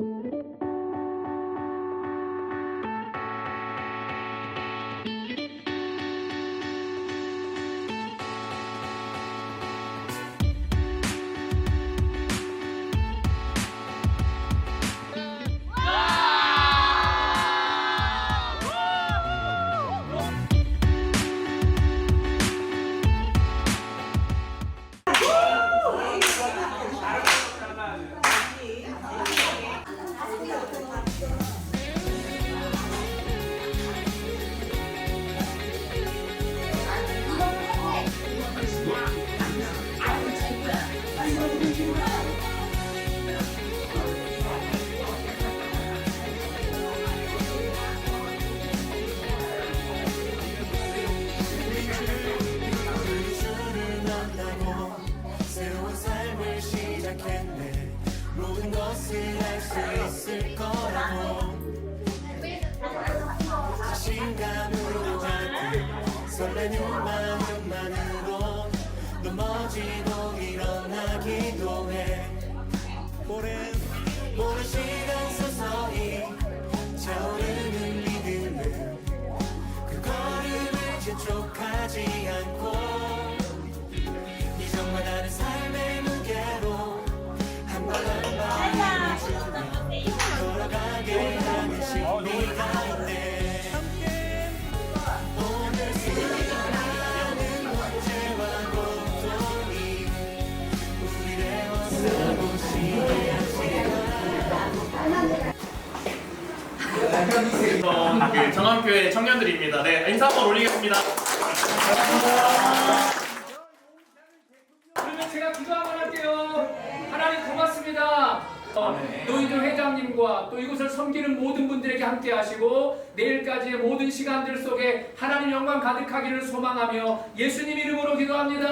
주 설레는 마음만으로 넘어지고 일어나기도 해 오랜 오랜 시간 서서히 차오르는 믿음은 그 걸음을 재촉하지 않고 그 정함교회 청년들입니다. 네, 인사 한번 올리겠습니다. 그러면 제가 기도 한번 할게요. 하나님 고맙습니다. 어, 노인들 회장님과 또 이곳을 섬기는 모든 분들에게 함께 하시고 내일까지의 모든 시간들 속에 하나님 영광 가득하기를 소망하며 예수님 이름으로 기도합니다.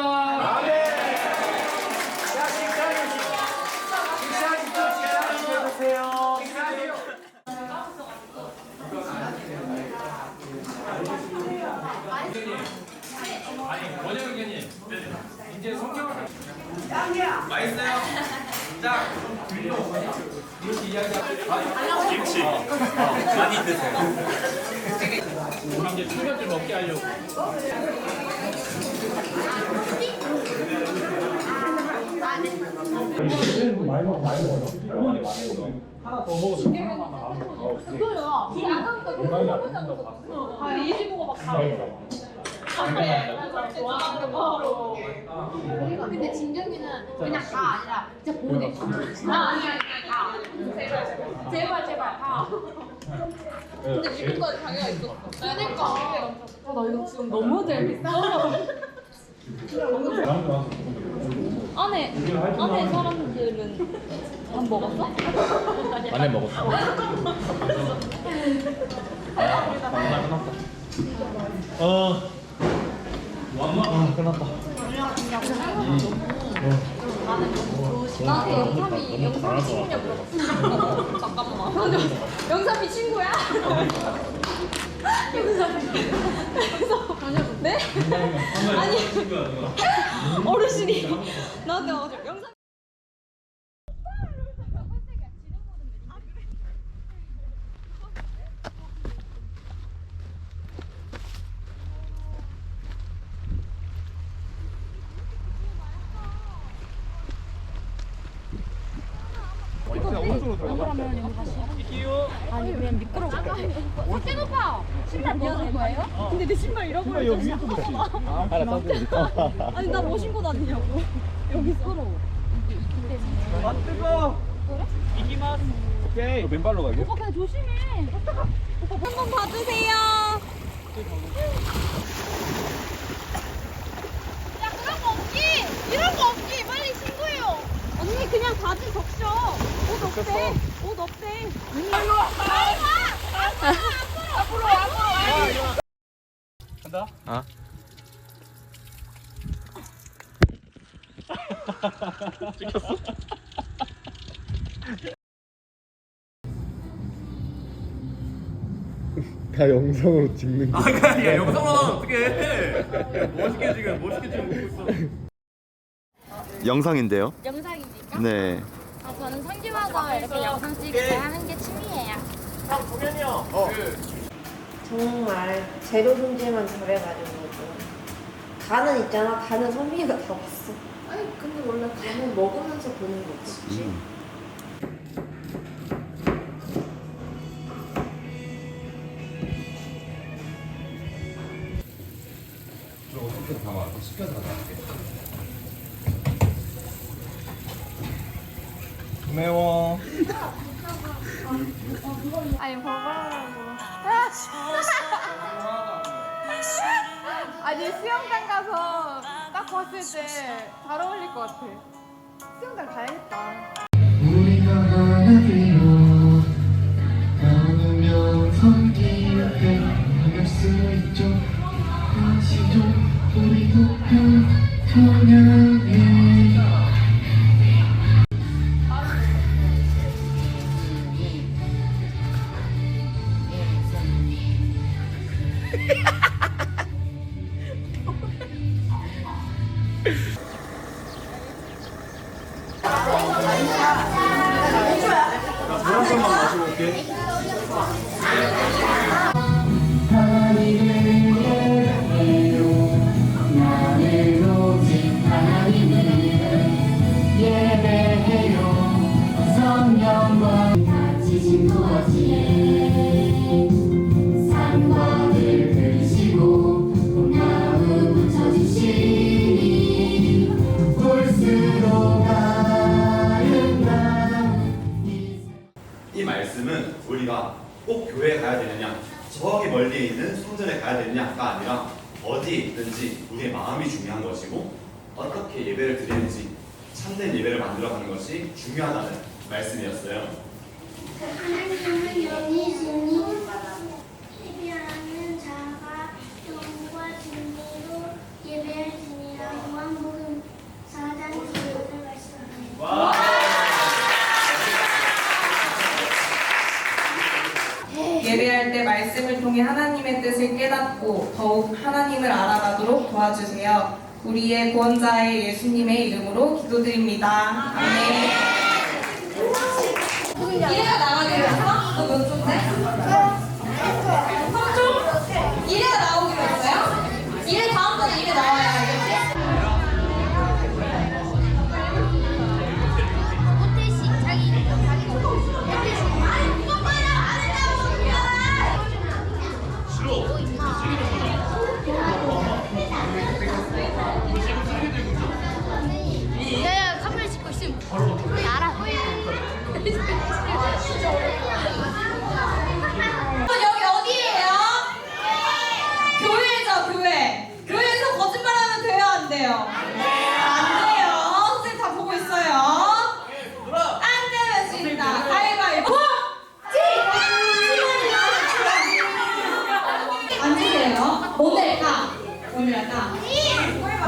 많이 드세요. 이제 청년들 먹게 하려고. 그거요. 이 아까부터 계속 먹었잖아. 아, 이지보고 막 다. 근데 진경이는 그냥 다 아니라 진짜 보내. 아 아니 아니 다. 제발 제발 다. 근데 지금까지 자기가 있었어. 그러니까. 아, 나 이거 지금 너무 재밌어. 안에 안에 사람들은 밥 먹었어? 많이 먹었어. 어. 아, 끝났다. 영삼이 영삼이 친구냐 물어봤어. 잠깐만. 영삼이 친구야? 영삼이. 네? 아니 어르신이 나한테 와가지고 영삼. 아니 뭐나뭐 신고 다니냐고. 여기 서러워. 아 뜨거. 이기마스. 오케이. 맨발로 가게? 오빠 그냥 조심해. 한번 봐주세요. 야 그런 거 없기. 이런 거 없기. 빨리 신고해요. 언니 그냥 바지 적셔. 옷 없대. 옷 없대. 빨리 와. 빨리 와. 앞으로 앞으로 앞으로 앞으로. 간다. 아. 찍혔어? 다 영상으로 찍는 거. 아, 그러니까 야, 영상으로 하면 어떡해. 멋있게 지금 멋있게 지금 웃고 있어. 영상인데요? 영상입니까? 네. 아 저는 그래서 이렇게 영상 찍고 하는 게 취미예요. 어. 정말 재료 손질만 잘해가지고 간은 있잖아 간은 선빈이가 다 봤어 아니 근데 원래 간은 먹으면서 보는 거지. 매워. 아니 먹으라고. 아니 수영장 가서 딱 봤을 때 잘 어울릴 것 같아. 수영장 가야겠다. 하나님을 예배해요 성령과 같이 진도하시네 아니라 어디에 있든지 우리의 마음이 중요한 것이고 어떻게 예배를 드리는지 참된 예배를 만들어가는 것이 중요하다는 말씀이었어요. 하나님은 영이시니 예배하는 예배할 때 말씀을 통해 하나님의 뜻을 깨닫고 더욱 하나님을 알아가도록 도와주세요. 우리의 구원자의 예수님의 이름으로 기도드립니다. 아멘. 이래가 나가기로 했어? 너몇 조인데?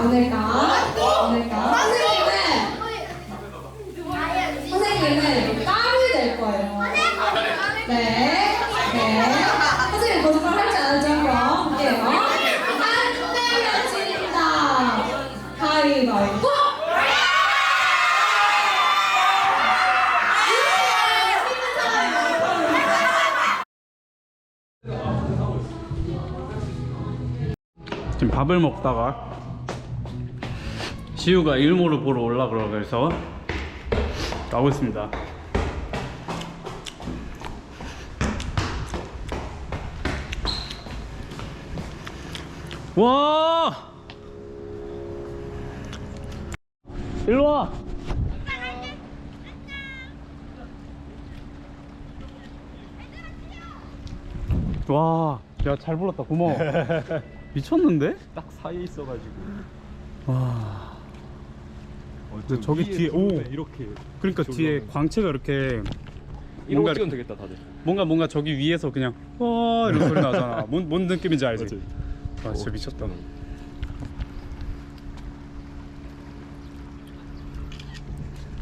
오늘 가. 오늘 가. 선생님은 선생님은 땀이 될 거예요. 네. 네. 선생님 거짓말 할지 안 할지 한번 볼게요. 안 되면 진다. 가위바위보. 지금 밥을 먹다가 시우가 일모를 보러 올라 그래서 나오고 있습니다. 와! 일로 와! 와, 야, 잘 불렀다. 고마워. 미쳤는데? 딱 사이에 있어가지고. 와. 어, 근데 저기 뒤에 오 이렇게. 그러니까 뒤에. 광채가 이렇게 이런 뭔가 거 찍으면 되겠다 다들. 뭔가 뭔가 저기 위에서 그냥 와 이런 소리 나잖아. 뭔, 뭔 느낌인지 알지? 맞지? 아 진짜 미쳤다.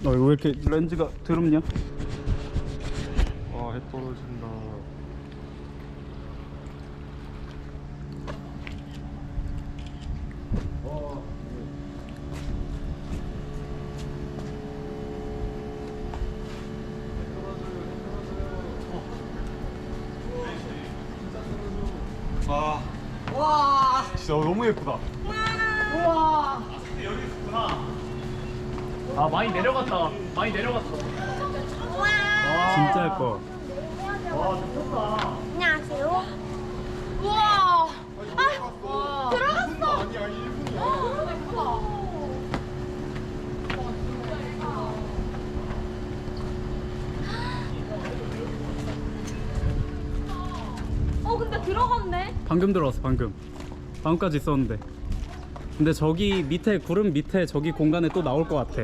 어 이거 왜 이렇게 렌즈가 드럽냐? 아, 해 떨어진다. 진짜 너무 예쁘다. 우와. 아 많이 내려갔다. 많이 내려갔다. 진짜 예뻐. 안녕하세요. 우와. 아, 들어갔어. 너무 예쁘다. 어 근데 들어갔네. 방금 들어왔어 방금. 방금까지 있었는데. 근데 저기 밑에 구름 밑에 저기 공간에 또 나올 것 같아.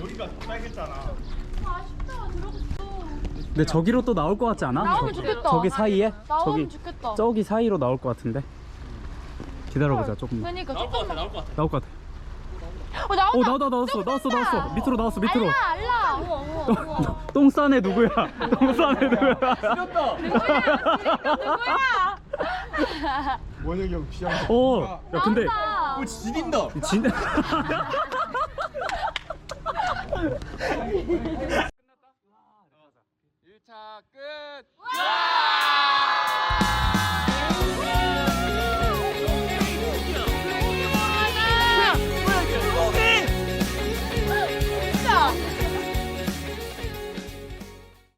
여기가 빨겠잖아. 아쉽다 들어갔어. 근데 저기로 또 나올 것 같지 않아? 나오면 저- 좋겠다. 저기 사이에? 나오면 저기 좋겠다. 저기 사이로 나올 것 같은데. 기다려보자 조금만. 그러니까 나올 것 같아. 조금만. 나올 것 같아. 나올 것 같아. 어 나온다. 어 나왔다 나왔어 나왔어 나왔어 밑으로 나왔어 밑으로. 알라 알라. 우와 우와 우와. 똥 싸네 누구야? 똥 싸네 누구야? 누구야? 원혁이 형 시장. 어, 야 근데 나온다. 지린다. 진 자 끝.